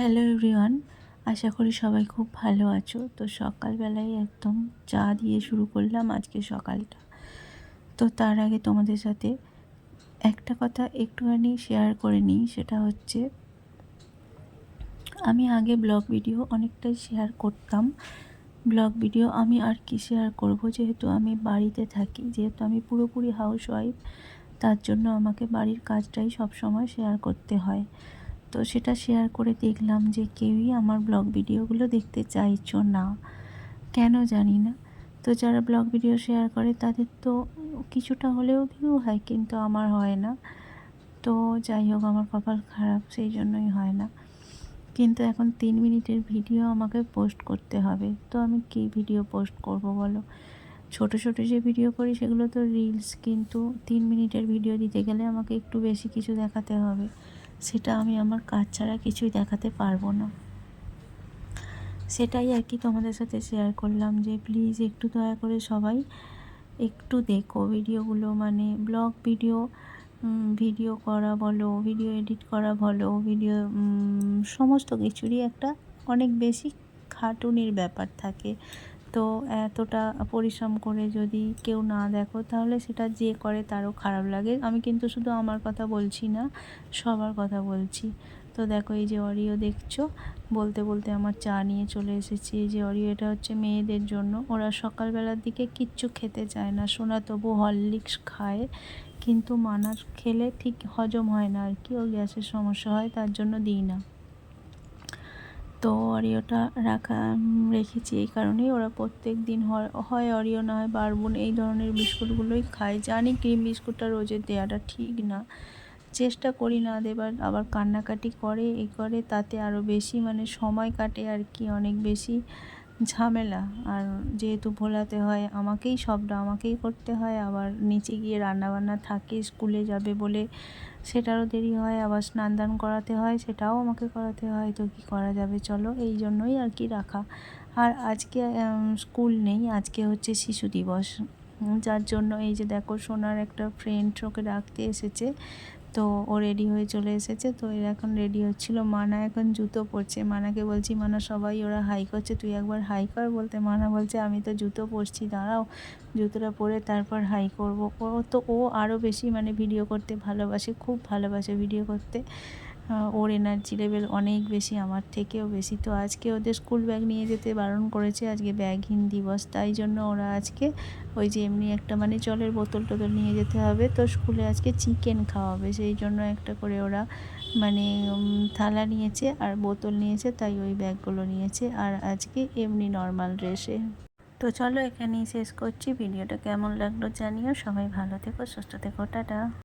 Hello everyone আশা করি সবাই খুব ভালো আছো। তো সকালবেলায় একদম চা দিয়ে শুরু করলাম আজকে সকালটা। তো তার আগে তোমাদের সাথে একটা কথা একটুখানি শেয়ার করে নিই, সেটা হচ্ছে আমি আগে ব্লগ ভিডিও অনেকটাই শেয়ার করতাম। ব্লগ ভিডিও আমি আর কি শেয়ার করব, যেহেতু আমি বাড়িতে থাকি, যেহেতু আমি পুরোপুরি হাউস ওয়াইফ তার জন্য আমাকে বাড়ির কাজটাই সব সময় শেয়ার করতে হয়। তো সেটা শেয়ার করে দেখলাম যে কেউই আমার ব্লগ ভিডিওগুলো দেখতে চাইছো না। কেন জানি না। তো যারা ব্লগ ভিডিও শেয়ার করে তাদের তো কিছুটা হলেও ভিউ হয় কিন্তু আমার হয় না। তো যাই হোক, আমার কপাল খারাপ, সেই জন্যই হয় না। কিন্তু এখন তিন মিনিটের ভিডিও আমাকে পোস্ট করতে হবে। তো আমি কী ভিডিও পোস্ট করব বলো? ছোট ছোট যে ভিডিও করি সেগুলো তো রিলস কিন্তু তিন মিনিটের ভিডিও দিতে গেলে আমাকে একটু বেশি কিছু দেখাতে হবে। সেটা আমি আমার কাজ ছাড়া কিছুই দেখাতে পারব না। সেটাই আর কি তোমাদের সাথে শেয়ার করলাম যে প্লিজ একটু দয়া করে সবাই একটু দেখো ভিডিওগুলো মানে ব্লগ ভিডিও ভিডিও করা বলো ভিডিও এডিট করা বলো ভিডিও সমস্ত কিছুরই একটা অনেক বেশি খাটুনির ব্যাপার থাকে। তো এতটা পরিশ্রম করে যদি কেউ না দেখো, তাহলে সেটা যে করে তারও খারাপ লাগে। আমি কিন্তু শুধু আমার কথা বলছি না, সবার কথা বলছি। তো দেখো এই যে অরিও দেখছ? বলতে বলতে আমার চা নিয়ে চলে এসেছি। এই যে অরিও এটা হচ্ছে মেয়েদের জন্য। ওরা সকালবেলার দিকে কিচ্ছু খেতে চায় না। সোনা তবু হরলিক্স খায়, কিন্তু মানার খেলে ঠিক হজম হয় না আর কি। ও গ্যাসের সমস্যা হয়, তার জন্য দিই না। তো অরিওটা রাখা রেখেছি এই কারণেই। ওরা প্রত্যেক দিন হয় অরিও না হয় বারবুন, এই ধরনের বিস্কুটগুলোই খায়। জানি ক্রিম বিস্কুটটা রোজে দেওয়াটা ঠিক না। চেষ্টা করি না দেবার, আবার কান্নাকাটি করে, এ করে, তাতে আরও বেশি মানে সময় কাটে আর কি, অনেক বেশি ঝামেলা। আর যেহেতু ভোলাতে হয়, আমাকেই সবটা, আমাকেই করতে হয়। আবার নিচে গিয়ে রান্নাবান্না থাকে, স্কুলে যাবে বলে সেটারও দেরি হয়, আবার স্নান দান করাতে হয়, সেটাও আমাকে করাতে হয়, তো কি করা যাবে? চলো, এই জন্যই আর কি রাখা। আর আজকে স্কুল নেই, আজকে হচ্ছে শিশু দিবস। যার জন্য এই যে দেখো, সোনার একটা ফ্রেন্ড ওকে রাখতে এসেছে। তো ও রেডি হয়ে চলে এসেছে। তো এর এখন রেডি হচ্ছিল। মানা এখন জুতো পরছে। মানাকে বলছি, মানা, সবাই ওরা হাই করছে। তুই একবার হাই কর বলতে মানা বলছে, আমি তো জুতো পরছি, দাঁড়াও। জুতোটা পরে তারপর হাই করব। ও তো ও আরও বেশি মানে ভিডিও করতে ভালোবাসে, খুব ভালোবাসে ভিডিও করতে। ওর এনার্জি লেভেল অনেক বেশি, আমার থেকেও বেশি। তো আজকে ওদের স্কুল ব্যাগ নিয়ে যেতে বারণ করেছে, আজকে ব্যাগহীন দিবস। তাই জন্য ওরা আজকে ওই যে এমনি একটা মানে জলের বোতল টোতল নিয়ে যেতে হবে। তো স্কুলে আজকে চিকেন খাওয়াবে, সেই জন্য একটা করে ওরা মানে থালা নিয়েছে আর বোতল নিয়েছে, তাই ওই ব্যাগগুলো নিয়েছে। আর আজকে এমনি নর্মাল ড্রেসে তো চলো এখানেই শেষ করছি। ভিডিওটা কেমন লাগল জানিও। সবাই ভালো থেকো, সুস্থ থেকো। টাটা।